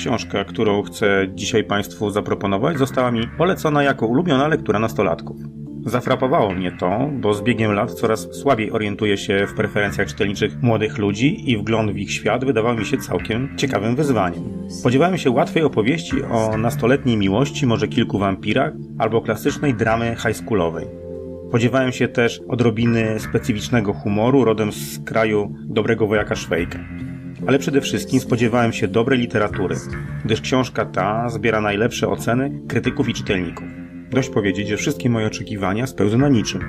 Książka, którą chcę dzisiaj Państwu zaproponować, została mi polecona jako ulubiona lektura nastolatków. Zafrapowało mnie to, bo z biegiem lat coraz słabiej orientuję się w preferencjach czytelniczych młodych ludzi i wgląd w ich świat wydawał mi się całkiem ciekawym wyzwaniem. Spodziewałem się łatwej opowieści o nastoletniej miłości, może kilku wampirach, albo klasycznej dramy highschoolowej. Spodziewałem się też odrobiny specyficznego humoru rodem z kraju dobrego wojaka Szwejka. Ale przede wszystkim spodziewałem się dobrej literatury, gdyż książka ta zbiera najlepsze oceny krytyków i czytelników. Dość powiedzieć, że wszystkie moje oczekiwania spełzły na niczym,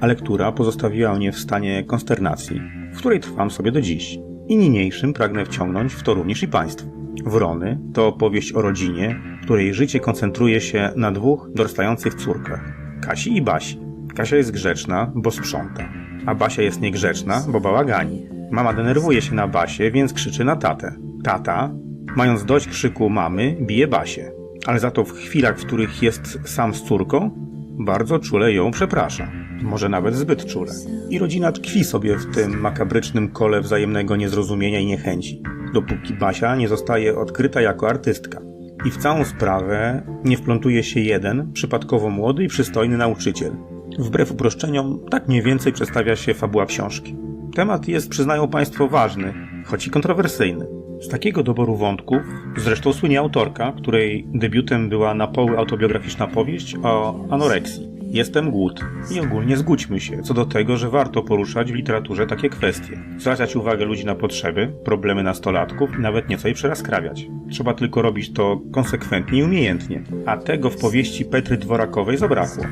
a lektura pozostawiła mnie w stanie konsternacji, w której trwam sobie do dziś. I niniejszym pragnę wciągnąć w to również i Państwa. Wrony to opowieść o rodzinie, której życie koncentruje się na dwóch dorastających córkach Kasi i Basi. Kasia jest grzeczna, bo sprząta, a Basia jest niegrzeczna, bo bałagani. Mama denerwuje się na Basię, więc krzyczy na tatę. Tata, mając dość krzyku mamy, bije Basię, ale za to w chwilach, w których jest sam z córką, bardzo czule ją przeprasza. Może nawet zbyt czule. I rodzina tkwi sobie w tym makabrycznym kole wzajemnego niezrozumienia i niechęci, dopóki Basia nie zostaje odkryta jako artystka. I w całą sprawę nie wplątuje się jeden, przypadkowo młody i przystojny nauczyciel. Wbrew uproszczeniom, tak mniej więcej przedstawia się fabuła książki. Temat jest, przyznają Państwo, ważny, choć i kontrowersyjny. Z takiego doboru wątków zresztą słynie autorka, której debiutem była na poły autobiograficzna powieść o anoreksji. Jestem głód. I ogólnie zgódźmy się co do tego, że warto poruszać w literaturze takie kwestie. Zwracać uwagę ludzi na potrzeby, problemy nastolatków i nawet nieco je przeraskrawiać. Trzeba tylko robić to konsekwentnie i umiejętnie. A tego w powieści Petry Dworakowej zabrakło.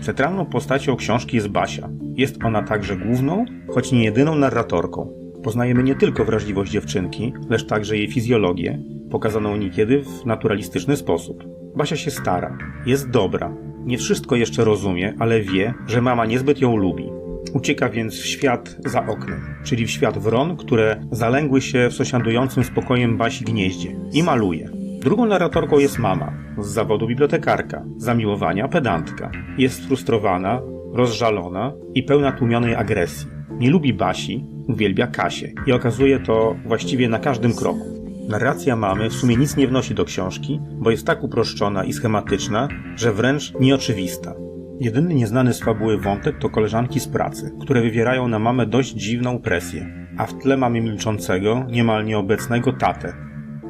Centralną postacią książki jest Basia. Jest ona także główną, choć nie jedyną narratorką. Poznajemy nie tylko wrażliwość dziewczynki, lecz także jej fizjologię, pokazaną niekiedy w naturalistyczny sposób. Basia się stara, jest dobra, nie wszystko jeszcze rozumie, ale wie, że mama niezbyt ją lubi. Ucieka więc w świat za oknem, czyli w świat wron, które zalęgły się w sąsiadującym spokojem Basi gnieździe i maluje. Drugą narratorką jest mama, z zawodu bibliotekarka, zamiłowania pedantka. Jest frustrowana, rozżalona i pełna tłumionej agresji. Nie lubi Basi, uwielbia Kasię i okazuje to właściwie na każdym kroku. Narracja mamy w sumie nic nie wnosi do książki, bo jest tak uproszczona i schematyczna, że wręcz nieoczywista. Jedyny nieznany z fabuły wątek to koleżanki z pracy, które wywierają na mamę dość dziwną presję, a w tle mamy milczącego, niemal nieobecnego tatę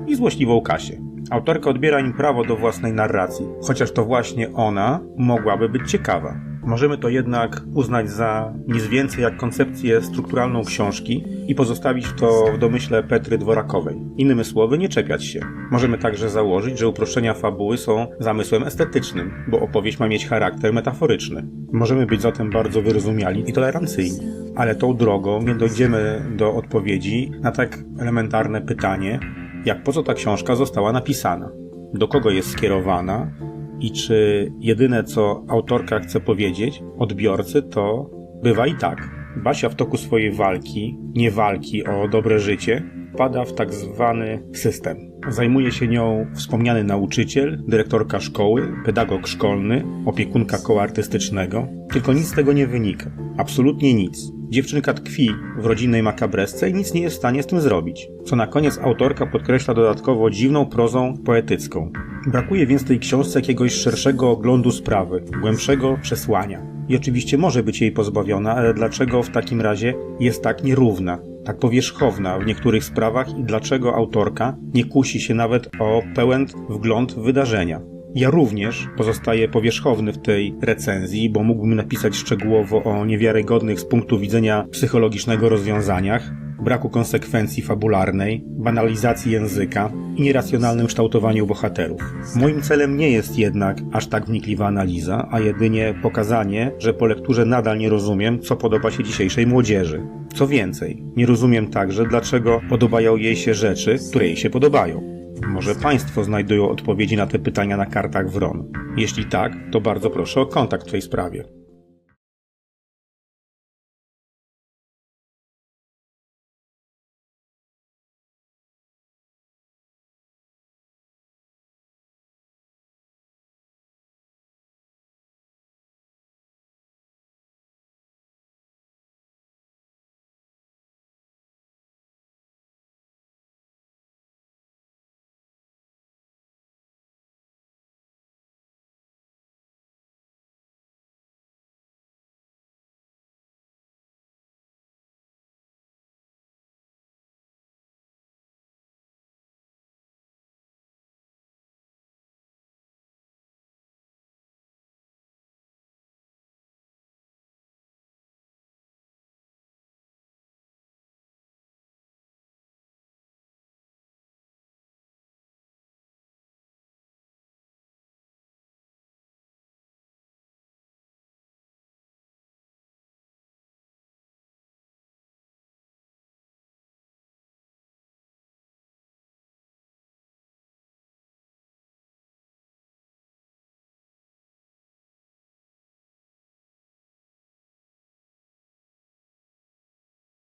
i złośliwą Kasię. Autorka odbiera im prawo do własnej narracji, chociaż to właśnie ona mogłaby być ciekawa. Możemy to jednak uznać za nic więcej jak koncepcję strukturalną książki i pozostawić to w domyśle Petry Dworakowej. Innymi słowy, nie czepiać się. Możemy także założyć, że uproszczenia fabuły są zamysłem estetycznym, bo opowieść ma mieć charakter metaforyczny. Możemy być zatem bardzo wyrozumiali i tolerancyjni. Ale tą drogą nie dojdziemy do odpowiedzi na tak elementarne pytanie, jak po co ta książka została napisana, do kogo jest skierowana i czy jedyne co autorka chce powiedzieć odbiorcy to bywa i tak. Basia w toku swojej walki, nie walki o dobre życie, wpada w tak zwany system. Zajmuje się nią wspomniany nauczyciel, dyrektorka szkoły, pedagog szkolny, opiekunka koła artystycznego. Tylko nic z tego nie wynika. Absolutnie nic. Dziewczynka tkwi w rodzinnej makabresce i nic nie jest w stanie z tym zrobić. Co na koniec autorka podkreśla dodatkowo dziwną prozą poetycką. Brakuje więc tej książce jakiegoś szerszego oglądu sprawy, głębszego przesłania. I oczywiście może być jej pozbawiona, ale dlaczego w takim razie jest tak nierówna, tak powierzchowna w niektórych sprawach i dlaczego autorka nie kusi się nawet o pełen wgląd w wydarzenia? Ja również pozostaję powierzchowny w tej recenzji, bo mógłbym napisać szczegółowo o niewiarygodnych z punktu widzenia psychologicznego rozwiązaniach, braku konsekwencji fabularnej, banalizacji języka i nieracjonalnym kształtowaniu bohaterów. Moim celem nie jest jednak aż tak wnikliwa analiza, a jedynie pokazanie, że po lekturze nadal nie rozumiem, co podoba się dzisiejszej młodzieży. Co więcej, nie rozumiem także, dlaczego podobają jej się rzeczy, które jej się podobają. Może Państwo znajdują odpowiedzi na te pytania na kartach wron. Jeśli tak, to bardzo proszę o kontakt w tej sprawie.